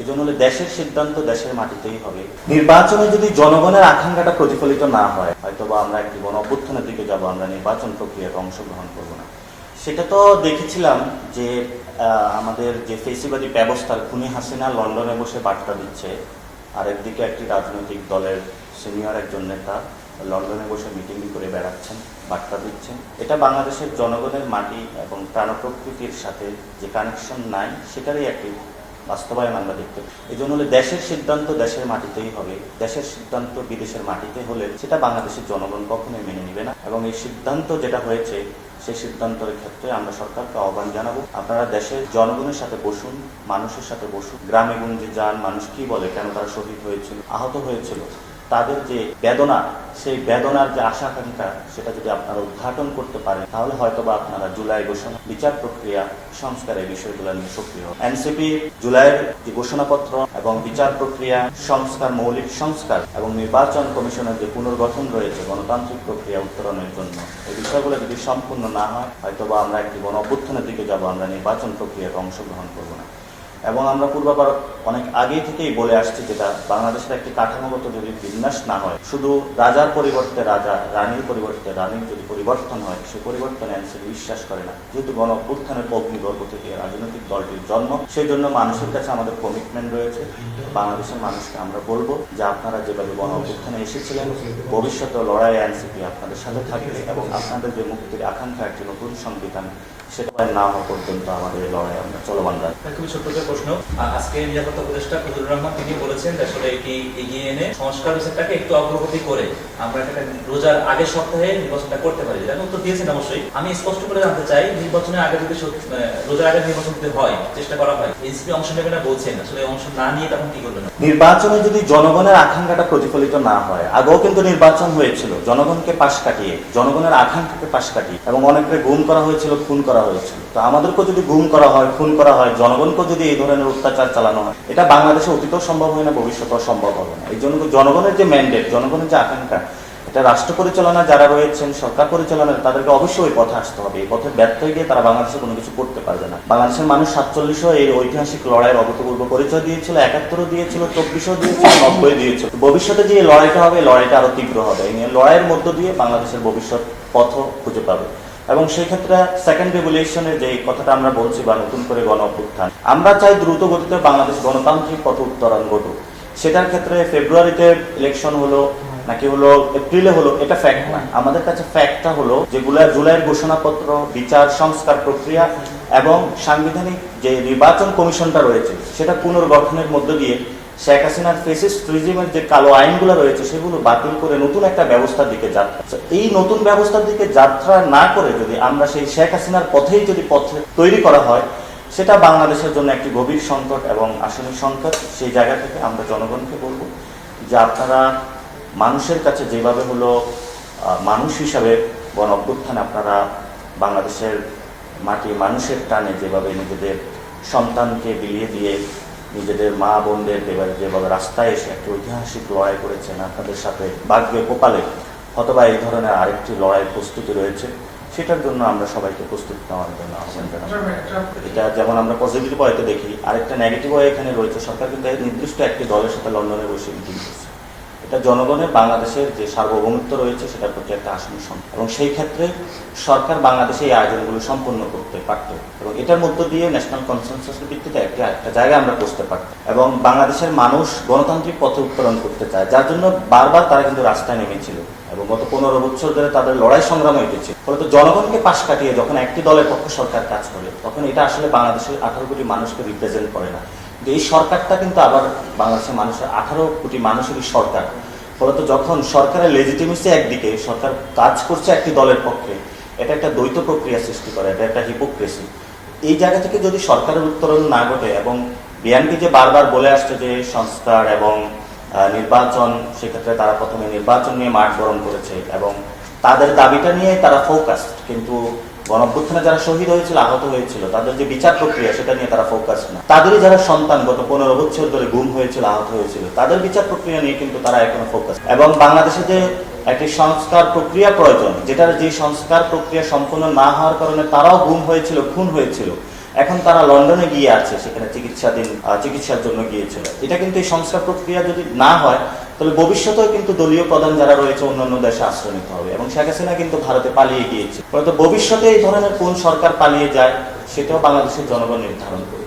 এই জন্য দেশের সিদ্ধান্ত দেশের মাটিতেই হবে। নির্বাচনে যদি জনগণের আকাঙ্ক্ষাটা প্রতিফলিত না হয় হয়তো বা আমরা একটি গণ অভ্যুত্থানের দিকে যাব, আমরা নির্বাচন প্রক্রিয়াতে অংশগ্রহণ করব না। সেটা তো দেখেছিলাম যে আমাদের যে ফেসিবাদী ব্যবস্থার খুনি হাসিনা লন্ডনে বসে বার্তা দিচ্ছে আর একদিকে একটি রাজনৈতিক দলের সিনিয়র একজন নেতা লন্ডনে বসে মিটিং করে বেড়াচ্ছেন, বার্তা দিচ্ছেন। এটা বাংলাদেশের জনগণের মাটি এবং প্রাণপ্রকৃতির সাথে যে কানেকশন নাই, সেটারই একটি বাস্তবায়ন আমরা দেখতে এই জন্য হলে দেশের সিদ্ধান্ত দেশের মাটিতেই হবে। দেশের সিদ্ধান্ত বিদেশের মাটিতে হলে সেটা বাংলাদেশের জনগণ কখনোই মেনে নেবে না। এবং এই সিদ্ধান্ত যেটা হয়েছে, সেই সিদ্ধান্তের ক্ষেত্রে আমরা সরকারকে আহ্বান জানাব, আপনারা দেশের জনগণের সাথে বসুন, মানুষের সাথে বসুন। গ্রামে গঞ্জে যান, মানুষ কি বলে, কেন তারা শহীদ হয়েছিল, আহত হয়েছিল তাদের যে বেদনা, সেই বেদনার যে আশা আকাঙ্ক্ষা সেটা যদি আপনারা উদ্ঘাটন করতে পারেন, তাহলে হয়তো বা আপনারা জুলাই ঘোষণা বিচার প্রক্রিয়া সংস্কারের বিষয়গুলো নিয়ে সক্রিয় এনসিপি জুলাইয়ের যে ঘোষণাপত্র এবং বিচার প্রক্রিয়া, সংস্কার, মৌলিক সংস্কার এবং নির্বাচন কমিশনের যে পুনর্গঠন রয়েছে, গণতান্ত্রিক প্রক্রিয়া উত্তরণের জন্য, এই বিষয়গুলো যদি সম্পূর্ণ না হয় হয়তো বা আমরা একটি গণ অভ্যুত্থানের দিকে যাব, আমরা নির্বাচন প্রক্রিয়াতে অংশগ্রহণ করব না। এবং আমরা পূর্বাবার অনেক আগে থেকেই বলে আসছি যেটা বাংলাদেশের একটি কাঠামোগত যদি বিন্যাস না হয়, শুধু রাজার পরিবর্তে রাজা, রানীর পরিবর্তে রানীর যদি পরিবর্তন হয়, সে পরিবর্তন এনসিপি বিশ্বাস করে না। যেহেতু গণ অভ্যুত্থানের অগ্নিগর্ভ থেকে রাজনৈতিক দলটির জন্ম সেই জন্য মানুষের কাছে আমাদের কমিটমেন্ট রয়েছে। বাংলাদেশের মানুষকে আমরা বলব যে আপনারা যেভাবে গণ অভ্যুত্থানে এসেছিলেন ভবিষ্যতে লড়াই এনসিপি আপনাদের সাথে থাকবে এবং আপনাদের যে মুক্তির আকাঙ্ক্ষা একটি নতুন সংবিধান, সেটা না হওয়া পর্যন্ত আমাদের লড়াই আমরা চলমান রাখব। প্রশ্ন। আজকে নিরাপত্তা উপদেষ্টা ফজলুর রহমান তিনি বলেছেন আসলে এটি এগিয়ে এনে সংস্কার বিষয়টাকে একটু অগ্রগতি করে আমরা এটাকে রোজার আগের সপ্তাহে নির্বাচনটা করতে পারি। আমি উত্তর দিয়েছেন অবশ্যই। আমি স্পষ্ট করে জানতে চাই, নির্বাচনের আগে যদি রোজার আগে নির্বাচন যদি হয়, চেষ্টা করা হয়, এনসিপি অংশ নেবে না বলছেন, আসলে অংশ না নিয়ে তখন কি করবেন? নির্বাচনে যদি জনগণের আকাঙ্ক্ষাটা প্রতিফলিত না হয়, আগেও কিন্তু নির্বাচন হয়েছিল, জনগণকে পাশ কাটিয়ে, জনগণের আকাঙ্ক্ষাকে পাশ কাটিয়ে এবং অনেককে গুম করা হয়েছিল, খুন করা হয়েছিল। তো আমাদেরকে যদি গুম করা হয়, খুন করা হয় জনগণকে যদি এই ধরনের অত্যাচার চালানো হয়। এটা বাংলাদেশে অতীতেও সম্ভব হয় না, ভবিষ্যতেও সম্ভব হবে না। এই জন্য জনগণের যে ম্যান্ডেট জনগণের যে আকাঙ্ক্ষা, এটা রাষ্ট্র পরিচালনা যারা রয়েছেন, সরকার পরিচালনা, তাদেরকে অবশ্যই ওই পথে আসতে হবে। এই পথে ব্যর্থ হয়ে গিয়ে তারা বাংলাদেশে কোনো কিছু করতে পারবে না। বাংলাদেশের মানুষ সাতচল্লিশও এই ঐতিহাসিক লড়াইয়ের অভূতপূর্ব পরিচয় দিয়েছিল, একাত্তরও দিয়েছিল, চব্বিশও দিয়েছিল, নব্বই দিয়েছিল। ভবিষ্যতে যে লড়াইটা হবে লড়াইটা আরও তীব্র হবে। এই নিয়ে লড়াইয়ের মধ্য দিয়ে বাংলাদেশের ভবিষ্যৎ পথ খুঁজে পাবে। এবং সেই ক্ষেত্রে সেকেন্ড রেগুলেশনের যে কথাটা আমরা বলছি, বা নতুন করে গণ অভ্যুত্থান আমরা চাই দ্রুত গতিতে বাংলাদেশ গণতান্ত্রিক পথ উত্তরণ ঘটুক। সেটার ক্ষেত্রে ফেব্রুয়ারিতে ইলেকশন হলো, নাকি হলো এপ্রিলে হলো, এটা ফ্যাক্ট না। আমাদের কাছে ফ্যাক্টটা হলো যেগুলো জুলাইয়ের ঘোষণাপত্র, বিচার, সংস্কার প্রক্রিয়া এবং সাংবিধানিক যে নির্বাচন কমিশনটা রয়েছে, সেটা পুনর্গঠনের মধ্য দিয়ে শেখ হাসিনার ফেসিস্ট রিজিমের যে কালো আইনগুলো রয়েছে, সেগুলো বাতিল করে নতুন একটা ব্যবস্থার দিকে যাত্রা। এই নতুন ব্যবস্থার দিকে যাত্রা না করে যদি আমরা সেই শেখ হাসিনার পথেই যদি পথে তৈরি করা হয় সেটা বাংলাদেশের জন্য একটি গভীর সংকট এবং আসন্ন সংকট। সেই জায়গা থেকে আমরা জনগণকে বলব যে আপনারা মানুষের কাছে যেভাবে হলো মানুষ হিসাবে গণ অভ্যুত্থানে আপনারা বাংলাদেশের মাটি মানুষের টানে যেভাবে নিজেদের সন্তানকে বিলিয়ে দিয়ে নিজেদের মা বোনদের এবারে যেভাবে রাস্তায় এসে একটি ঐতিহাসিক লড়াই করেছেন আপনাদের সাথে, ভাগ্যে কোপালে, অথবা এই ধরনের আরেকটি লড়াই প্রস্তুতি রয়েছে। সেটার জন্য আমরা সবাইকে প্রস্তুত নেওয়ার জন্য আহ্বান জানাব এটা যেমন আমরা পজিটিভ ওয়েতে দেখি আরেকটা নেগেটিভ ওয়ে এখানে রয়েছে সরকার কিন্তু নির্দিষ্ট একটি দলের সাথে লন্ডনে বসে মিটিং করছে। এটা জনগণের, বাংলাদেশের যে সার্বভৌমত্ব রয়েছে, সেটার প্রতি একটা আশঙ্কা এবং সেই ক্ষেত্রে সরকার বাংলাদেশে এই আয়োজনগুলো সম্পন্ন করতে পারত। এবং এটার মধ্য দিয়ে ন্যাশনাল কনসেনসাসের ভিত্তিতে একটা একটা জায়গায় আমরা বসতে পারতাম। এবং বাংলাদেশের মানুষ গণতান্ত্রিক পথে উত্তরণ করতে চায়, যার জন্য বারবার তারা কিন্তু রাস্তায় নেমেছিল। এবং গত পনেরো বছর ধরে তাদের লড়াই সংগ্রাম হইতেছে ফলত জনগণকে পাশ কাটিয়ে যখন একটি দলের পক্ষে সরকার কাজ করে, তখন এটা আসলে বাংলাদেশের আঠারো কোটি মানুষকে রিপ্রেজেন্ট করে না। এই সরকারটা কিন্তু আবার বাংলাদেশের মানুষের আঠারো কোটি মানুষেরই সরকার। ফলত যখন সরকারের লেজিটিমেসি একদিকে, সরকার কাজ করছে একটি দলের পক্ষে, এটা একটা দ্বৈত প্রক্রিয়া সৃষ্টি করে, এটা একটা হিপোক্রেসি এই জায়গা থেকে যদি সরকারের উত্তরণ না ঘটে এবং বিএনপি যে বারবার বলে আসছে যে সংস্কার এবং নির্বাচন, সেক্ষেত্রে তারা প্রথমে নির্বাচন নিয়ে মাঠ বরণ করেছে এবং তাদের দাবিটা নিয়ে তারা ফোকাস কিন্তু গণঅভ্যুত্থানে যারা শহীদ হয়েছিল, আহত হয়েছিল, তাদের যে বিচার প্রক্রিয়া, সেটা নিয়ে তারা ফোকাস না। তাদেরই যারা সন্তান, গত পনেরো বছর ধরে গুম হয়েছিল, আহত হয়েছিল, তাদের বিচার প্রক্রিয়া নিয়ে কিন্তু তারা এখনও ফোকাস এবং বাংলাদেশে যে একটি সংস্কার প্রক্রিয়া প্রয়োজন, যেটার যে সংস্কার প্রক্রিয়া সম্পূর্ণ না হওয়ার কারণে তারাও গুম হয়েছিল, খুন হয়েছিল, এখন তারা লন্ডনে গিয়ে আছে, সেখানে চিকিৎসাধীন চিকিৎসার জন্য গিয়েছিল। এটা কিন্তু এই সংস্কার প্রক্রিয়া যদি না হয় তাহলে ভবিষ্যতেও কিন্তু দলীয় প্রধান যারা রয়েছে অন্যান্য দেশে আশ্রয় নিতে হবে। এবং শেখ হাসিনা কিন্তু ভারতে পালিয়ে গিয়েছে। ফলে ভবিষ্যতে এই ধরনের কোন সরকার পালিয়ে যায়, সেটাও বাংলাদেশের জনগণ নির্ধারণ করবে।